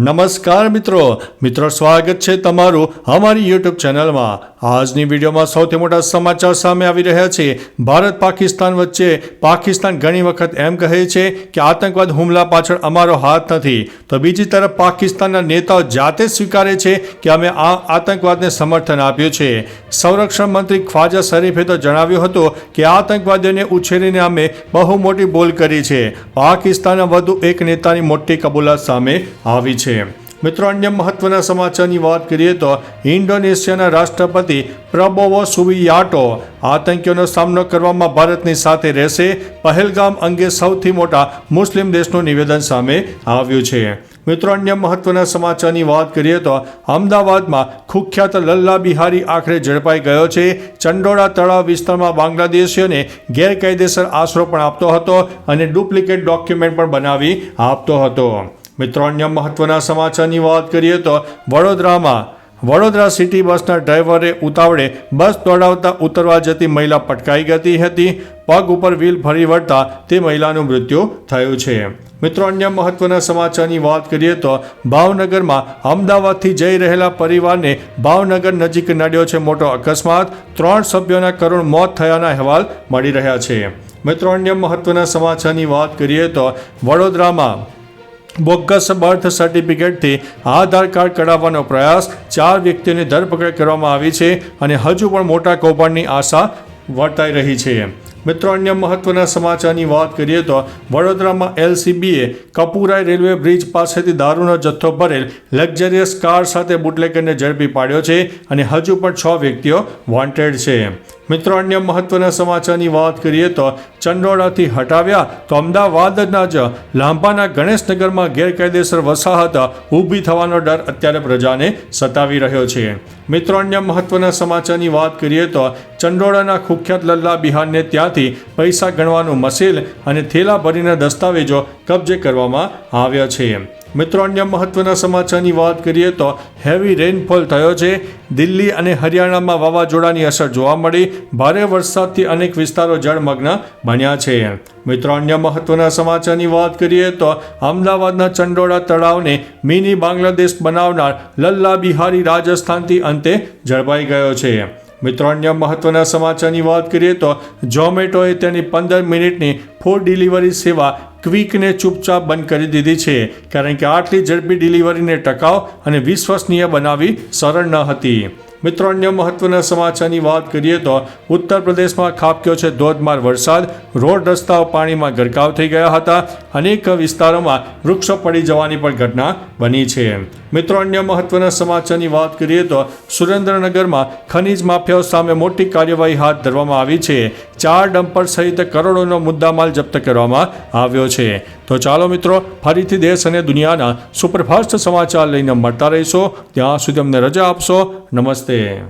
નમસ્કાર મિત્રો. મિત્રો, સ્વાગત છે તમારું અમારી યુટ્યુબ ચેનલમાં. આજની વિડીયોમાં સૌથી મોટા સમાચાર સામે આવી રહ્યા છે. ભારત પાકિસ્તાન વચ્ચે પાકિસ્તાન ઘણી વખત એમ કહે છે કે આતંકવાદ હુમલા પાછળ અમારો હાથ નથી. તો બીજી તરફ પાકિસ્તાનના નેતાઓ જાતે સ્વીકારે છે કે અમે આ આતંકવાદને સમર્થન આપ્યું છે. સંરક્ષણ મંત્રી ખ્વાજા શરીફે તો જણાવ્યું હતું કે આતંકવાદીઓને ઉછેરીને અમે બહુ મોટી બોલ કરી છે. પાકિસ્તાનના વધુ એક નેતાની મોટી કબૂલાત સામે આવી છે. મિત્રો, અન્ય મહત્વના સમાચારની વાત કરીએ તો ઇન્ડોનેશિયાના રાષ્ટ્રપતિ પ્રબોવો સુવિયાટો આતંકીઓનો સામનો કરવામાં ભારતની સાથે રહેશે. પહેલગામ અંગે સૌથી મોટા મુસ્લિમ દેશનું નિવેદન સામે આવ્યું છે. મિત્રો, અન્ય મહત્વના સમાચારની વાત કરીએ તો અમદાવાદમાં કુખ્યાત લલ્લા બિહારી આખરે ઝડપાઈ ગયો છે. ચંડોળા તળાવ વિસ્તારમાં બાંગ્લાદેશીઓને ગેરકાયદેસર આશરો પણ આપતો હતો અને ડુપ્લિકેટ ડોક્યુમેન્ટ પણ બનાવી આપતો હતો. મિત્રો, અન્ય મહત્વના સમાચારની વાત કરીએ તો વડોદરામાં, વડોદરા સિટી બસના ડ્રાઈવરે ઉતાવળે બસ દોડાવતા ઉતરવા જતી મહિલા પટકાઈ ગઈ હતી. પગ ઉપર વ્હીલ ફરી વળતા તે મહિલાનું મૃત્યુ થયું છે. મિત્રો, અન્ય મહત્વના સમાચારની વાત કરીએ તો ભાવનગરમાં અમદાવાદથી જઈ રહેલા પરિવારને ભાવનગર નજીક નડ્યો છે મોટો અકસ્માત. ત્રણ સભ્યોના કરુણ મોત થયાના અહેવાલ મળી રહ્યા છે. મિત્રો, અન્ય મહત્વના સમાચારની વાત કરીએ તો વડોદરામાં બોગસ બર્થ સર્ટિફિકેટથી આધાર કાર્ડ કઢાવવાનો પ્રયાસ ચાર વ્યક્તિઓની ધરપકડ કરવામાં આવી છે અને હજુ પણ મોટા કૌભાંડની આશા વર્તાઈ રહી છે. મિત્રો, અન્ય મહત્વના સમાચારની વાત કરીએ તો વડોદરામાં એલસીબીએ કપુરાઈ રેલવે બ્રિજ પાસેથી દારૂનો જથ્થો ભરેલ લક્ઝરિયસ કાર સાથે બુટલેકરને ઝડપી પાડ્યો છે અને હજુ પણ છ વ્યક્તિઓ વોન્ટેડ છે. મિત્રો, અન્ય મહત્વના સમાચારની વાત કરીએ તો ચંડોળાથી હટાવ્યા તો અમદાવાદના જ લાંબાના ગણેશનગરમાં ગેરકાયદેસર વસાહત ઊભી થવાનો ડર અત્યારે પ્રજાને સતાવી રહ્યો છે. મિત્રો, અન્ય મહત્વના સમાચારની વાત કરીએ તો ચંડોળાના કુખ્યાત લલ્લા બિહારને ત્યાંથી પૈસા ગણવાનું મશીલ અને થેલા ભરીને દસ્તાવેજો કબજે કરવામાં આવ્યા છે. મિત્રો, અન્ય મહત્વના સમાચારની વાત કરીએ તો હેવી રેનફોલ થયો છે. દિલ્હી અને હરિયાણામાં વાવાઝોડાની અસર જોવા મળી. ભારે વરસાદથી અનેક વિસ્તારો જળમગ્ન બન્યા છે. મિત્રો, અન્ય મહત્વના સમાચારની વાત કરીએ તો અમદાવાદના ચંડોળા તળાવને મિની બાંગ્લાદેશ બનાવનાર લલ્લા બિહારી રાજસ્થાનથી અંતે ઝડપાઈ ગયો છે. મિત્રો, અન્ય મહત્વના સમાચારની વાત કરીએ તો ઝોમેટોએ તેની પંદર મિનિટની ફૂડ ડિલિવરી સેવા ક્વિકને ચૂપચાપ બંધ કરી દીધી છે, કારણ કે આટલી ઝડપી ડિલિવરીને ટકાઉ અને વિશ્વસનીય બનાવવી સરળ ન હતી. મિત્રો, અન્ય મહત્વના સમાચારની વાત કરીએ તો ઉત્તર પ્રદેશમાં ખાબક્યો છે ધોધમાર વરસાદ, રોડ રસ્તાઓ પાણીમાં ગરકાવ થઈ ગયા હતા અનેક વિસ્તારોમાં વૃક્ષો પડી જવાની પણ ઘટના બની છે. મિત્રો, અન્ય મહત્વના સમાચારની વાત કરીએ તો સુરેન્દ્રનગરમાં ખનીજ માફિયાઓ સામે મોટી કાર્યવાહી હાથ ધરવામાં આવી છે. ચાર ડમ્પર સહિત કરોડોનો મુદ્દામાલ જપ્ત કરવામાં આવ્યો છે. તો ચાલો મિત્રો, ફરીથી દેશ અને દુનિયાના સુપરફાસ્ટ સમાચાર લઈને મળતા રહીશો. ત્યાં સુધી અમને રજા આપશો. નમસ્તે.